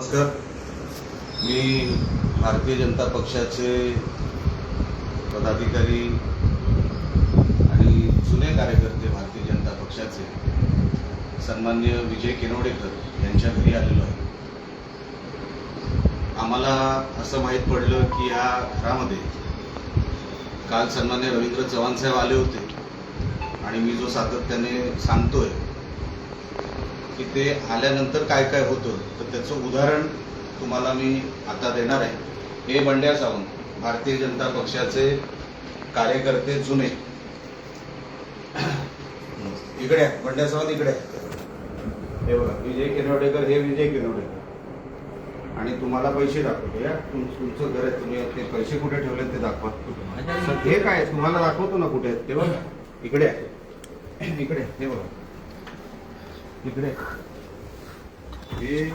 नमस्कार. मी भारतीय जनता पक्षाचे पदाधिकारी आणि जुने कार्यकर्ते भारतीय जनता पक्षाचे सन्मान्य विजय किनवडेकर यांच्या घरी आलेलो आहे. आम्हाला असं माहीत पडलं की या घरामध्ये काल सन्मान्य रवींद्र चव्हाण साहेब आले होते. आणि मी जो सातत्याने सांगतोय की ते आल्यानंतर काय काय होतं तर त्याचं उदाहरण तुम्हाला मी आता देणार आहे हे बंड्या सावंत भारतीय जनता पक्षाचे कार्यकर्ते जुने इकडे आहे, बंड्या सावंत इकडे आहे. हे बघा विजय किनवडेकर हे विजय किनवडेकर आणि तुम्हाला पैसे दाखवतो या तुम- तुमचं घर आहे तुम्ही ते पैसे कुठे ठेवले ते दाखवा हे काय? तुम्हाला दाखवतो ना कुठे आहेत ते बघा इकडे आहे. इकडे. हे बघा इकडे. हे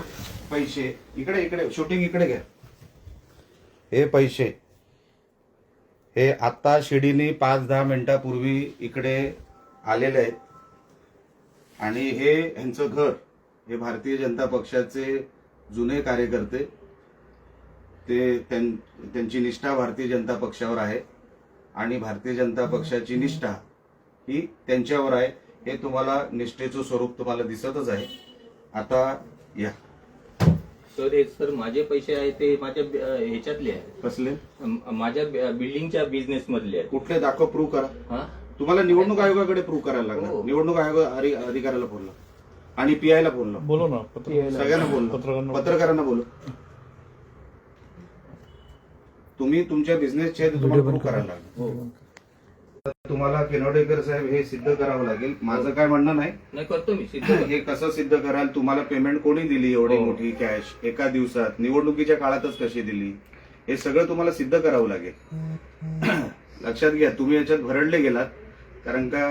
पैसे. इकडे इकडे. शूटिंग इकडे घ्या. हे पैसे. हे आत्ता शिडीने पाच दहा मिनिटापूर्वी इकडे आलेले आहेत. आणि हे ह्यांचं घर हे भारतीय जनता पक्षाचे जुने कार्यकर्ते. ते त्यांची निष्ठा भारतीय जनता पक्षावर आहे. आणि भारतीय जनता पक्षाची निष्ठा ही त्यांच्यावर आहे. हे तुम्हाला निष्ठेचं स्वरूप तुम्हाला दिसतच आहे. आता या. सर एक सर माझे पैसे आहे ते माझ्या ह्याच्यातले आहे. कसले? माझ्या बिल्डिंगच्या बिझनेस मधले आहे कुठले दाखव प्रूव्ह करा. हा? तुम्हाला निवडणूक आयोगाकडे प्रूव्ह करायला लागणार. हो. निवडणूक आयोग अधि- अधिकाऱ्याला बोलला आणि पीआयला बोललो बोलो ना पत्र सगळ्यांना बोललो पत्रकारांना पत्रकारांना बोलू तुम्ही तुमच्या बिझनेसचे ते तुम्हाला प्रूव्ह करायला लागणार. हो तुम्हाला किनवडेकर साहेब हे सिद्ध करावं लागेल. माझं काय म्हणणं नाही. नाही करतो मी सिद्ध हे कसं सिद्ध कराल तुम्हाला पेमेंट कोणी दिली एवढी हो. मोठी कॅश एका दिवसात? निवडणुकीच्या काळातच कशी दिली? हे सगळं तुम्हाला सिद्ध करावं लागेल. लक्षात घ्या तुम्ही याच्यात भरडले गेलात. कारण का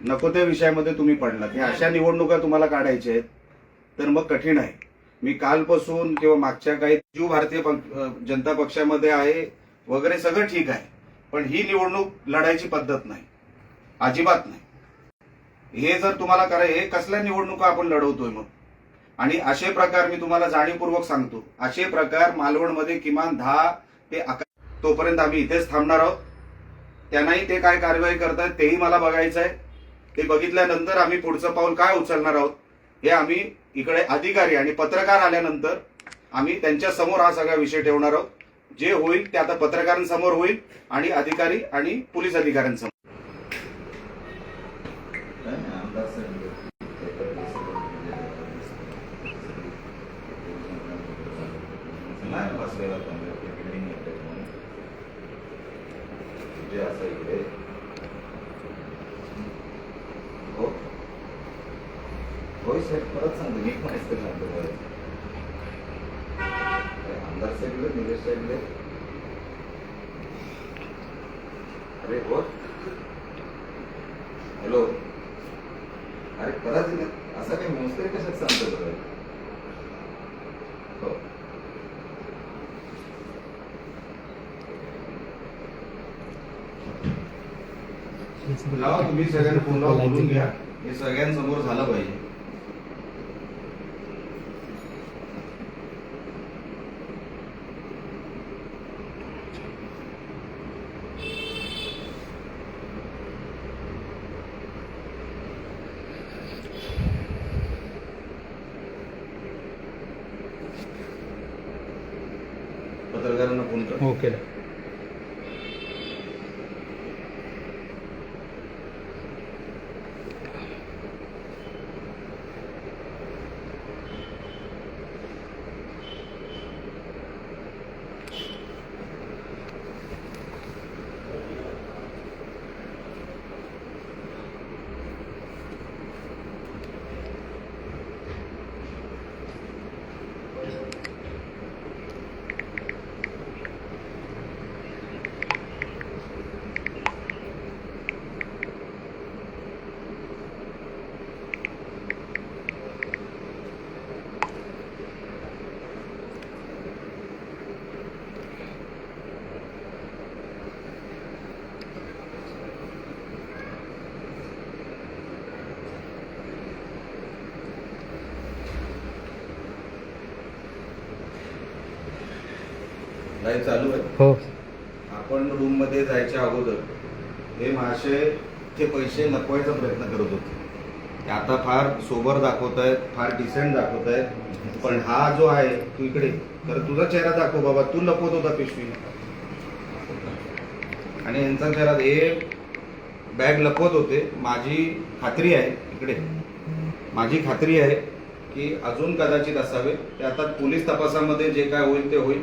नको त्या विषयामध्ये तुम्ही पडलात. हे अशा निवडणुका तुम्हाला काढायच्या आहेत. तर मग कठीण आहे. मी कालपासून किंवा मागच्या काही जीव भारतीय अं, जनता पक्षामध्ये आहे वगैरे सगळं ठीक आहे. पण ही निवडणूक लढायची पद्धत नाही. अजिबात नाही. हे जर तुम्हाला करायचं हे कसल्या निवडणुका आपण लढवतोय मग? आणि असे प्रकार मी तुम्हाला जाणीवपूर्वक सांगतो. असे प्रकार मालवणमध्ये किमान दहा ते अकरा तोपर्यंत आम्ही इथेच थांबणार आहोत. त्यांनाही ते काय कारवाई करतात तेही मला बघायचं आहे ते बघितल्यानंतर आम्ही पुढचं पाऊल काय उचलणार आहोत हे आम्ही इकडे अधिकारी आणि पत्रकार आल्यानंतर आम्ही त्यांच्यासमोर हा सगळा विषय ठेवणार आहोत. जे होईल ते आता पत्रकारांसमोर होईल आणि अधिकारी आणि पोलीस अधिकाऱ्यांसमोर. नाही अरे परत असं काही मोस्करी कशात सांगतो बरं हो. तुम्ही सगळ्यांना फ़ोन लावा बोलून घ्या. हे सगळ्यांसमोर झालं पाहिजे. पत्रकारांना फोन लाईव्ह चालू आहे. हो. आपण रूममध्ये जायच्या अगोदर हे महाशय चे पैसे लपवायचा प्रयत्न करत होते. ते आता फार सोबर दाखवत आहेत फार डिसेंट दाखवत आहेत. पण हा जो आहे तू इकडे तर तुझा चेहरा दाखव बाबा तू लपवत होता पिशवी. आणि यांचा चेहरा हे बॅग लपवत होते. माझी खात्री आहे इकडे. माझी खात्री आहे की अजून कदाचित असावे. ते आता पोलीस तपासामध्ये जे काय होईल ते होईल.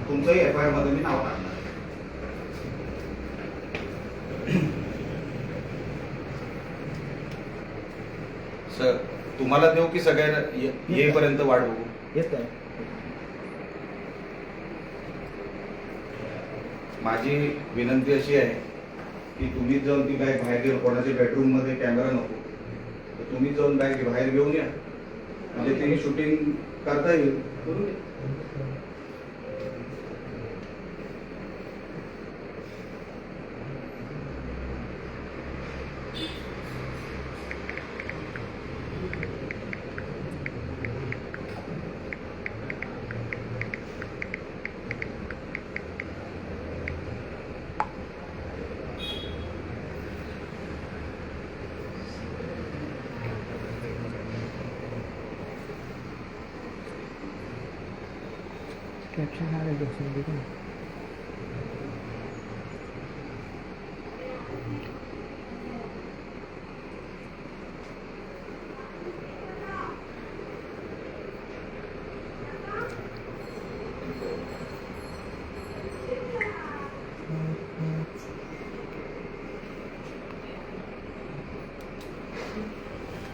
तुमचंही एफ आय आरमध्ये मी नाव टाकणार सर तुम्हाला देऊ की सगळ्यांना ये- येईपर्यंत वाट बघू? येत. आहे माझी विनंती अशी आहे की तुम्ही जाऊन ती बॅग बाहेर घेऊन कोणाच्या बेडरूममध्ये कॅमेरा नको. तर तुम्ही जाऊन बॅग बाहेर घेऊन या. म्हणजे तिने शूटिंग करता येईल. कॅप्शन आले दोस्तों देखो ना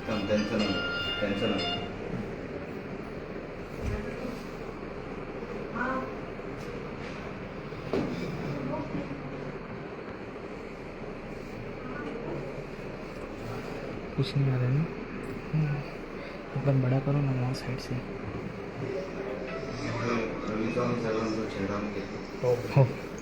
थांब, त्यांचं नाव त्यांचं कुछ नहीं आ रहा ना। हम्म, एक बार बड़ा करो ना वहाँ साइड से। हे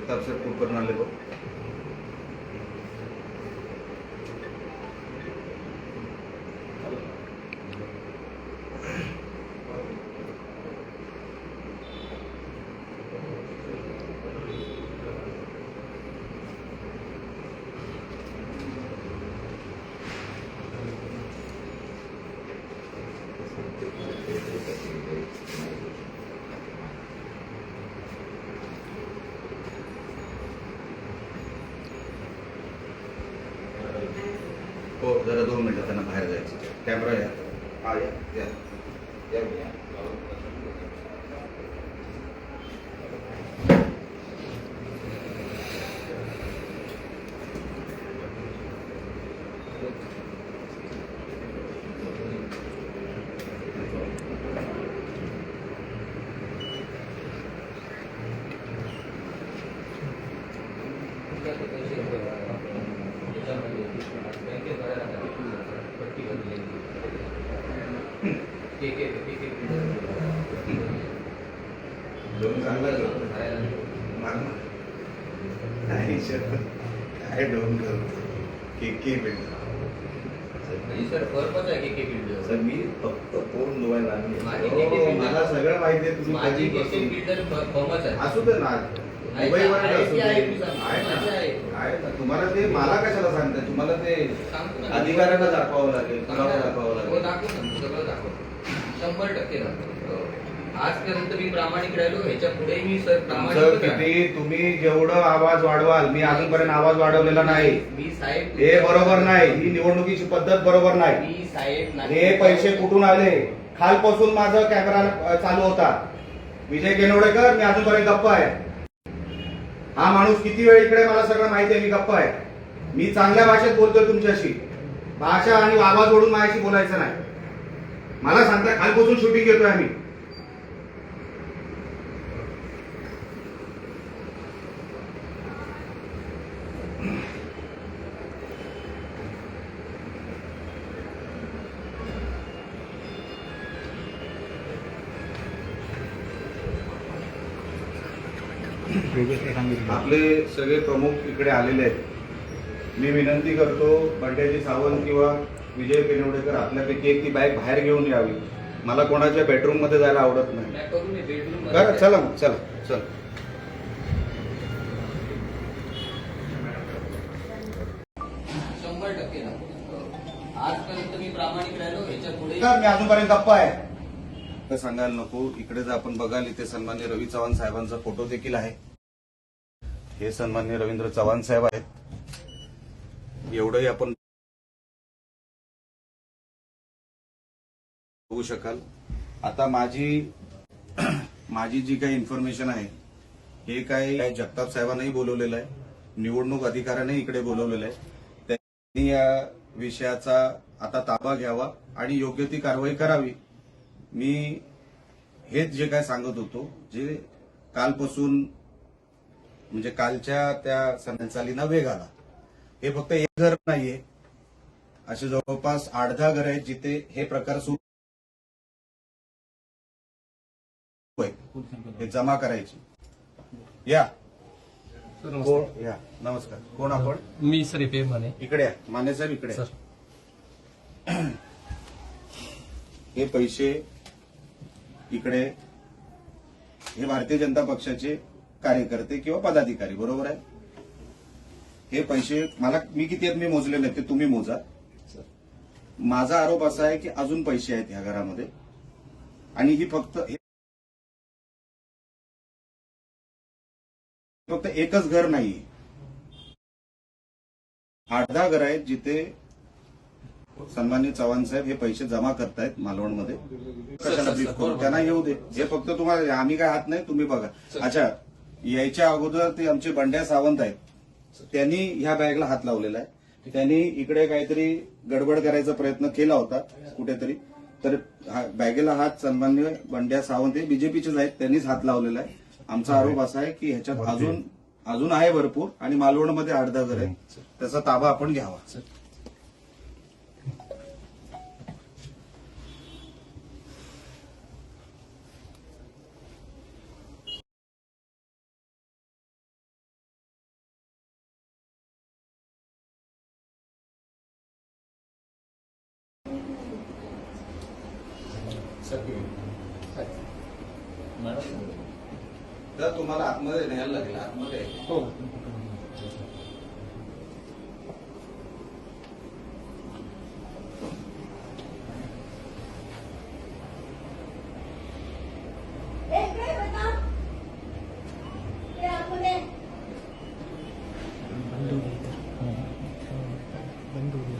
जगताप सर कुलकर्णी आले बघ जरा दोन मिनटं त्यांना बाहेर जायचं. कॅमेरा या. हा या या. त्याच्यामध्ये बँकेत भरायला लागला. पट्टी भरलेली. एक- एक- एक- एक मिनिट. दोन चांगला भरायला करू. लागला. मार ना. नाही शरद. काय पर्पज आहे की बिल्डर सर मी फक्त फोन धुवायला आणले. माझी हो, builder- मला सगळं माहिती आहे तुम्ही माझी कधीपासून- बिल्डर फॉर्मच आहे असू दे ना आहे मुंबईवर आहे असू ती दे. आहे तुझा. आहे ना. माझी आहे. आहे ना. तुम्हाला ते मला कशाला सांगताय तुम्हाला ते सांगतो ना. अधिकाऱ्यांना दाखवावं लागेल. दाखवावं हो लागेल दाखव ना सगळं दाखव शंभर टक्के दाखव. आजपर्यंत मी प्रामाणिक राहिलो ह्याच्या पुढे मी सर तुमचं प्रामाणिक किती तुम्ही जेवढं आवाज वाढवाल मी अजूनपर्यंत आवाज वाढवलेला नाही. मी साहेब हे बरोबर नाही ही निवडणुकीची पद्धत बरोबर नाही. मी साहेब हे पैसे कुठून आले? खालपासून माझा कॅमेरा अ, चालू होता. विजय केनवडेकर मी अजूनपर्यंत गप्प आहे. हा माणूस किती वेळ इकडे मला सगळं माहिती आहे मी गप्प आहे. मी चांगल्या भाषेत बोलतोय तुमच्याशी. भाषा आणि आवाज ओढून माझ्याशी बोलायचं नाही. मला सांगता खालपासून शूटिंग घेतोय आम्ही. सांगितलं. आपले सगळे प्रमुख इकडे आलेले आहेत. मी विनंती करतो बंड्याजी सावंत किंवा विजय पेनवडेकर आपल्यापैकी एक ती बॅग बाहेर घेऊन यावी. मला कोणाच्या बेडरूममध्ये जायला आवडत नाही. बरं चला मग चला चल. शंभर टक्के दाखव आजपर्यंत मी प्रामाणिक राहिलो ह्याच्या पुढे तर मी अजूनपर्यंत गप्पा आहे. तर सांगायला नको इकडे जर आपण बघाल इथे सन्मान्य रवी चव्हाण साहेबांचा फोटो देखील आहे. हे सन्मान्य रवींद्र चव्हाण साहेब आहेत. एवढंही आपण बघू शकाल. आता माझी माझी जी काही इन्फॉर्मेशन आहे हे काही जगताप साहेबांनाही बोलवलेलं आहे. निवडणूक अधिकाऱ्याने इकडे बोलवलेलं आहे. त्यांनी या विषयाचा आता ताबा घ्यावा आणि योग्य ती कारवाई करावी. मी हेच जे काय सांगत होतो जे कालपासून म्हणजे कालच्या त्या संचालीना वेग आला. हे फक्त एक घर नाहीये. असे जवळपास आठ दहा घर आहेत जिथे हे प्रकार सुरू आहे. हे जमा करायचे. या. कोण? या. नमस्कार. कोण आपण? मी सर पे म्हणे इकडे या. माने साहेब इकडे या. सर. हे पैसे इकडे हे भारतीय जनता पक्षाचे कार्यकर्ते किंवा पदाधिकारी बरोबर आहे? हे पैसे मला मी किती आहेत? मी मोजले नाही ते तुम्ही मोजा. माझा आरोप असा आहे की अजून पैसे आहेत ह्या घरामध्ये. आणि ही फक्त फक्त एकच घर नाही आठ दहा घर आहेत जिथे सन्मान्य चव्हाण साहेब हे पैसे जमा करतायत मालवणमध्ये? त्यांना येऊ दे. हे फक्त तुम्हाला आम्ही काय हात नाही तुम्ही बघा. अच्छा यायच्या अगोदर ते आमचे बंड्या सावंत आहेत. त्यांनी ह्या बॅगला हात लावलेला आहे. त्यांनी इकडे काहीतरी गडबड करायचा प्रयत्न केला होता कुठेतरी. तर हा- बॅगेला हात सन्मान्य बंड्या सावंत हे बीजेपीचेच आहेत त्यांनीच हात लावलेला आहे. आमचा आरोप असा आहे की ह्याच्यात अजून अजून आहे भरपूर आणि मालवणमध्ये आठ दहा घर आहेत. त्याचा ताबा आपण घ्यावा. तर तुम्हाला आतमध्ये न्यायला लागेल आतमध्ये. हो बंद होईल तर बंद होईल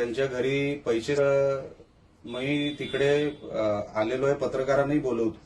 त्यांच्या घरी पैसे मी तिकडे आलेलो आहे पत्रकारांनाही बोलवतो.